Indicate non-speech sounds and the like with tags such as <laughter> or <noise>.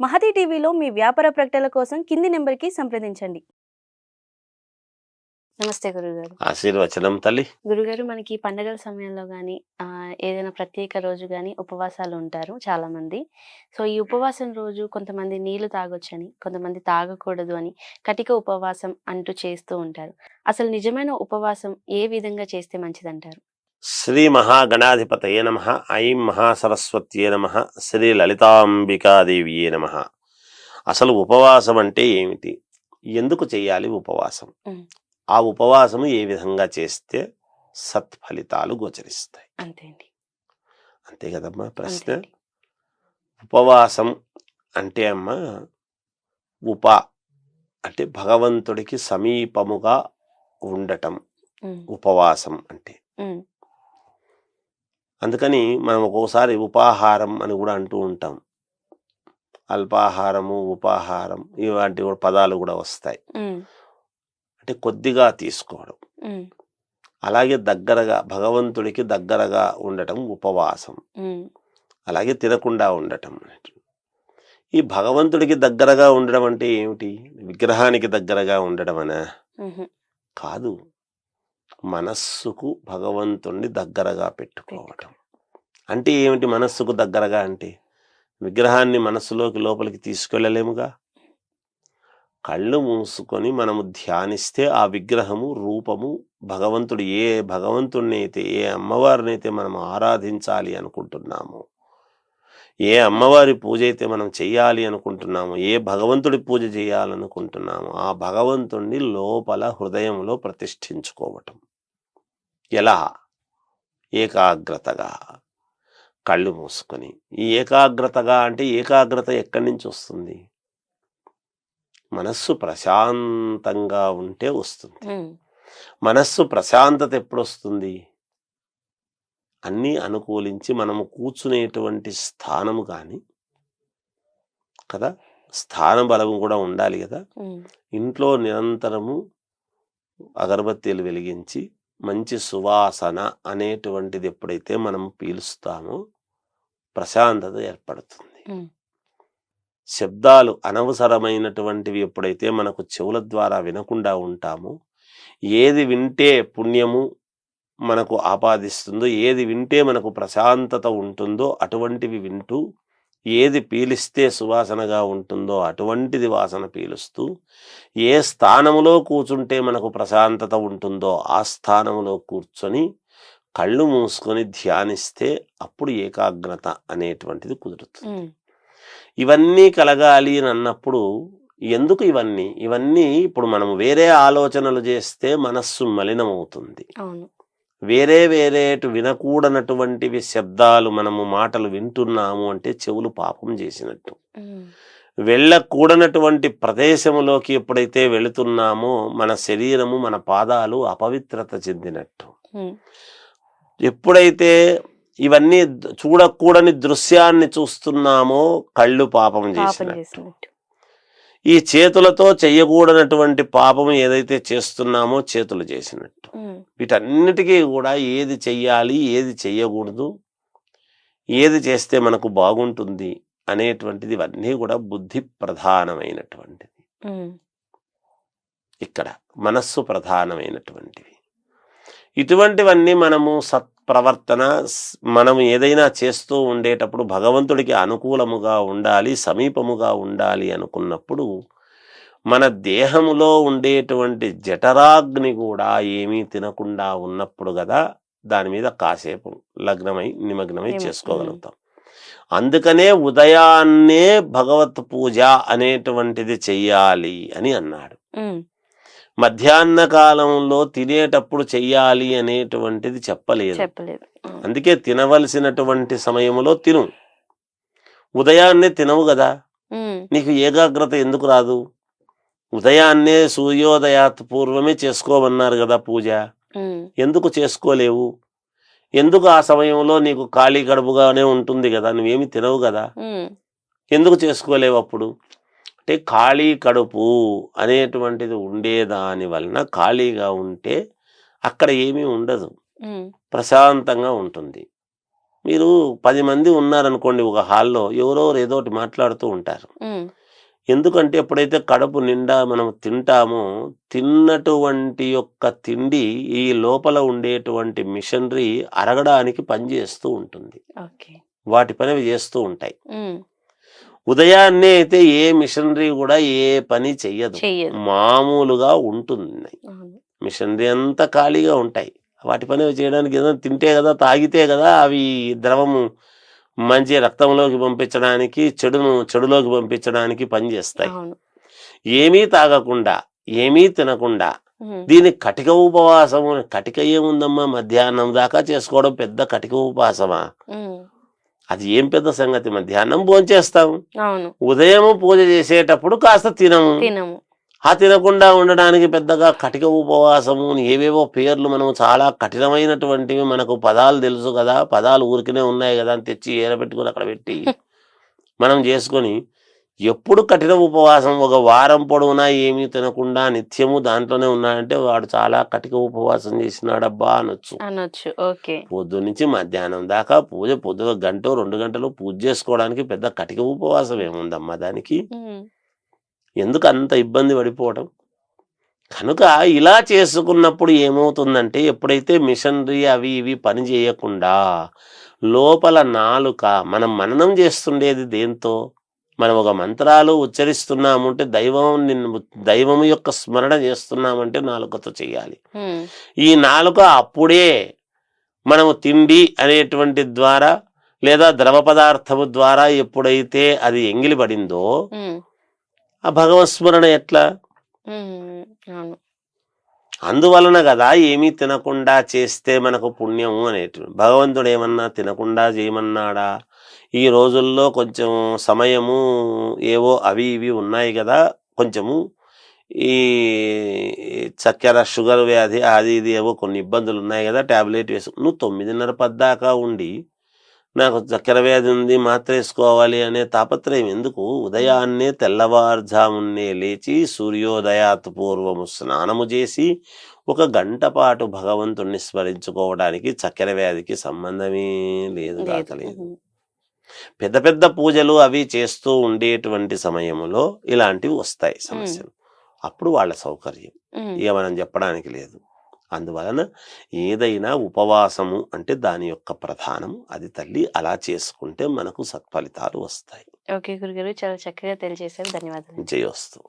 మహతి టీవీలో మీ వ్యాపార ప్రకటనల కోసం కింది నెంబర్కి సంప్రదించండి. నమస్తే గురుగారు. ఆశీర్వచనం తల్లి. గురుగారు మనకి పండగల సమయంలో కానీ ఏదైనా ప్రత్యేక రోజు కానీ ఉపవాసాలు ఉంటారు చాలా మంది సో ఈ ఉపవాసం రోజు కొంతమంది నీళ్ళు తాగొచ్చని కొంతమంది తాగకూడదు అని కటిక ఉపవాసం అంటూ చేస్తూ ఉంటారు. అసలు నిజమైన ఉపవాసం ఏ విధంగా చేస్తే మంచిదంటారు? శ్రీ మహాగణాధిపతయే నమ ఐం మహాసరస్వత్యే నమ శ్రీ లలితాంబికాదేవియే నమ. అసలు ఉపవాసం అంటే ఏమిటి? ఎందుకు చేయాలి ఉపవాసం. ఆ ఉపవాసము ఏ విధంగా చేస్తే సత్ఫలితాలు గోచరిస్తాయి? అంతే అండి. అంతే కదమ్మా ప్రశ్న. ఉపవాసం అంటే అమ్మా ఉప అంటే భగవంతుడికి సమీపముగా ఉండటం. ఉపవాసం అంటే. అందుకని మనం ఒక్కోసారి ఉపాహారం అని కూడా అంటూ ఉంటాం. అల్పాహారము ఉపాహారం ఇలాంటి పదాలు కూడా వస్తాయి. అంటే కొద్దిగా తీసుకోవడం. అలాగే దగ్గరగా భగవంతుడికి దగ్గరగా ఉండటం ఉపవాసం. అలాగే తినకుండా ఉండటం. ఈ భగవంతుడికి దగ్గరగా ఉండడం అంటే ఏమిటి? విగ్రహానికి దగ్గరగా ఉండడం అనా కాదు. మనస్సుకు భగవంతుణ్ణి దగ్గరగా పెట్టుకోవటం. అంటే ఏమిటి మనస్సుకు దగ్గరగా అంటే? విగ్రహాన్ని మనస్సులోకి లోపలికి తీసుకెళ్ళలేముగా? కళ్ళు మూసుకొని మనము ధ్యానిస్తే ఆ విగ్రహము రూపము భగవంతుడు ఏ భగవంతుడిని అయితే ఏ అమ్మవారిని అయితే మనం ఆరాధించాలి అనుకుంటున్నామో ఏ అమ్మవారి పూజ అయితే మనం చెయ్యాలి అనుకుంటున్నామో ఏ భగవంతుడి పూజ చేయాలనుకుంటున్నామో ఆ భగవంతుణ్ణి లోపల హృదయంలో ప్రతిష్ఠించుకోవటం. ఎలా? ఏకాగ్రతగా. కళ్ళు మూసుకొని. ఈ ఏకాగ్రతగా అంటే ఏకాగ్రత ఎక్కడి నుంచి వస్తుంది? మనస్సు ప్రశాంతంగా ఉంటే వస్తుంది. మనస్సు ప్రశాంతత ఎప్పుడు వస్తుంది? అన్నీ అనుకూలించి మనము కూర్చునేటువంటి స్థానము కానీ కదా? స్థాన బలము కూడా ఉండాలి కదా? ఇంట్లో నిరంతరము అగరబత్తీలు వెలిగించి మంచి సువాసన అనేటువంటిది ఎప్పుడైతే మనం పీలుస్తామో ప్రశాంతత ఏర్పడుతుంది. శబ్దాలు అనవసరమైనటువంటివి ఎప్పుడైతే మనకు చెవుల ద్వారా వినకుండా ఉంటామో ఏది వింటే పుణ్యము మనకు ఆపాదిస్తుందో ఏది వింటే మనకు ప్రశాంతత ఉంటుందో అటువంటివి వింటూ ఏది పీలిస్తే సువాసనగా ఉంటుందో అటువంటిది వాసన పీలుస్తూ ఏ స్థానములో కూర్చుంటే మనకు ప్రశాంతత ఉంటుందో ఆ స్థానములో కూర్చొని కళ్ళు మూసుకొని ధ్యానిస్తే అప్పుడు ఏకాగ్రత అనేటువంటిది కుదురుతుంది. ఇవన్నీ కలగాలి అని అన్నప్పుడు ఎందుకు ఇవన్నీ? ఇవన్నీ ఇప్పుడు మనం వేరే ఆలోచనలు చేస్తే మనస్సు మలినమవుతుంది. అవును. వేరే వేరేటు వినకూడనటువంటివి శబ్దాలు మనము మాటలు వింటున్నాము అంటే చెవులు పాపం చేసినట్టు. వెళ్ళకూడనటువంటి ప్రదేశములోకి ఎప్పుడైతే వెళుతున్నామో మన శరీరము మన పాదాలు అపవిత్రత చెందినట్టు. ఎప్పుడైతే ఇవన్నీ చూడకూడని దృశ్యాన్ని చూస్తున్నామో కళ్ళు పాపం చేసినట్టు. ఈ చేతులతో చెయ్యకూడనటువంటి పాపం ఏదైతే చేస్తున్నామో చేతులు చేసినట్టు. వీటన్నిటికీ కూడా ఏది చెయ్యాలి ఏది చెయ్యకూడదు ఏది చేస్తే మనకు బాగుంటుంది అనేటువంటిది ఇవన్నీ కూడా బుద్ధి ప్రధానమైనటువంటిది. ఇక్కడ మనస్సు ప్రధానమైనటువంటివి. ఇటువంటివన్నీ మనము సత్ప్రవర్తన స్- మనం ఏదైనా చేస్తూ ఉండేటప్పుడు భగవంతుడికి అనుకూలముగా ఉండాలి సమీపముగా ఉండాలి అనుకున్నప్పుడు మన దేహములో ఉండేటువంటి జఠరాగ్ని కూడా ఏమీ తినకుండా ఉన్నప్పుడు కదా దాని మీద కాసేపు లగ్నమై నిమగ్నమై నిమ- చేసుకోగలుగుతాం. అందుకనే ఉదయాన్నే భగవత్ పూజ అనేటువంటిది చెయ్యాలి అని అన్నాడు. మధ్యాహ్న కాలంలో తినేటప్పుడు చెయ్యాలి అనేటువంటిది చెప్పలేదు. అందుకే తినవలసినటువంటి సమయంలో తిను. ఉదయాన్నే తినవు కదా నీకు ఏకాగ్రత ఎందుకు రాదు? ఉదయాన్నే సూర్యోదయాత్ పూర్వమే చేసుకోమన్నారు కదా పూజ. ఎందుకు చేసుకోలేవు? ఎందుకు ఆ సమయంలో నీకు ఖాళీ కడుపుగానే ఉంటుంది కదా నువ్వేమి తినవు కదా ఎందుకు చేసుకోలేవు అప్పుడు? అంటే ఖాళీ కడుపు అనేటువంటిది ఉండేదాని వలన ఖాళీగా ఉంటే అక్కడ ఏమీ ఉండదు. ప్రశాంతంగా ఉంటుంది. మీరు పది మంది ఉన్నారనుకోండి ఒక హాల్లో ఎవరెవరు ఏదో ఒకటి మాట్లాడుతూ ఉంటారు. ఎందుకంటే ఎప్పుడైతే కడుపు నిండా మనం తింటామో తిన్నటువంటి యొక్క తిండి ఈ లోపల ఉండేటువంటి మిషనరీ అరగడానికి పనిచేస్తూ ఉంటుంది. వాటి పని చేస్తూ ఉంటాయి. ఉదయాన్నే అయితే ఏ మిషనరీ కూడా ఏ పని చెయ్యదు. మామూలుగా ఉంటుంది మిషనరీ అంతా ఖాళీగా ఉంటాయి. వాటి పని చేయడానికి ఏదో తింటే కదా తాగితే కదా అవి ద్రవము మంచి రక్తంలోకి పంపించడానికి చెడును చెడులోకి పంపించడానికి పనిచేస్తాయి ఏమీ తాగకుండా ఏమీ తినకుండా దీని కటిక ఉపవాసము కటిక ఏముందమ్మా? మధ్యాహ్నం దాకా చేసుకోవడం పెద్ద కటిక ఉపవాసమా? అది ఏం పెద్ద సంగతి మధ్యాహ్నం భోంచేస్తాం. ఉదయం పూజ చేసేటప్పుడు కాస్త తినము. ఆ తినకుండా ఉండడానికి పెద్దగా కటిక ఉపవాసము ఏవేవో పేర్లు మనం చాలా కఠినమైనటువంటివి మనకు పదాలు తెలుసు కదా. పదాలు ఊరికనే ఉన్నాయి కదా అని తెచ్చి ఏరబెట్టుకుని అక్కడ పెట్టి <laughs> మనం చేసుకొని ఎప్పుడు కఠిన ఉపవాసం? ఒక వారం పొడవునా ఏమీ తినకుండా నిత్యము దాంట్లోనే ఉన్నాడంటే వాడు చాలా కటిక ఉపవాసం చేసినాడబ్బా అనొచ్చు. అనొచ్చు. ఓకే. పొద్దు నుంచి మధ్యాహ్నం దాకా పూజ పొద్దు గంట రెండు గంటలు పూజ చేసుకోవడానికి పెద్ద కటిక ఉపవాసం ఏముందమ్మా దానికి? ఎందుకు అంత ఇబ్బంది పడిపోవడం కనుక ఇలా చేసుకున్నప్పుడు ఏమవుతుందంటే ఎప్పుడైతే మిషనరీ అవి ఇవి పని చేయకుండా లోపల నాలుక మనం మననం చేస్తుండేది దేంతో? మనం ఒక మంత్రాలు ఉచ్చరిస్తున్నామంటే దైవం నిన్ను దైవం యొక్క స్మరణ చేస్తున్నామంటే నాలుకతో చేయాలి ఈ నాలుక అప్పుడే మనము తిండి అనేటువంటి ద్వారా లేదా ద్రవ పదార్థము ద్వారా ఎప్పుడైతే అది ఎంగిలి పడిందో ఆ భగవత్స్మరణ ఎట్లా? ఉమ్, అవును. అందువలన కదా ఏమీ తినకుండా చేస్తే మనకు పుణ్యము అనేటువంటి. భగవంతుడు ఏమన్నా తినకుండా చేయమన్నాడా? ఈ రోజుల్లో కొంచెం సమయము ఏవో అవి ఇవి ఉన్నాయి కదా కొంచెము ఈ చక్కెర షుగర్ వ్యాధి అది ఇది ఏవో కొన్ని ఇబ్బందులు ఉన్నాయి కదా ట్యాబ్లెట్ వేసు నువ్వు తొమ్మిదిన్నర పద్దాకా ఉండి నాకు చక్కెర వ్యాధి ఉంది మాత్ర వేసుకోవాలి అనే తాపత్రయం ఎందుకు? ఉదయాన్నే తెల్లవారుజామున్నే లేచి సూర్యోదయాత్ పూర్వము స్నానము చేసి ఒక గంట పాటు భగవంతుణ్ణి స్మరించుకోవడానికి చక్కెర వ్యాధికి సంబంధమే లేదు లేదు. కాకలేదు. పెద్ద పెద్ద పూజలు అవి చేస్తూ ఉండేటువంటి సమయంలో ఇలాంటివి వస్తాయి సమస్యలు. అప్పుడు వాళ్ళ సౌకర్యం. ఇక మనం చెప్పడానికి లేదు. అందువలన ఏదైనా ఉపవాసము అంటే దాని యొక్క ప్రధానము అది తల్లి అలా చేసుకుంటే మనకు సత్ఫలితాలు వస్తాయి. ఓకే గురుగారు చాలా చక్కగా తెలియజేశారు. ధన్యవాదాలు. జయోస్తు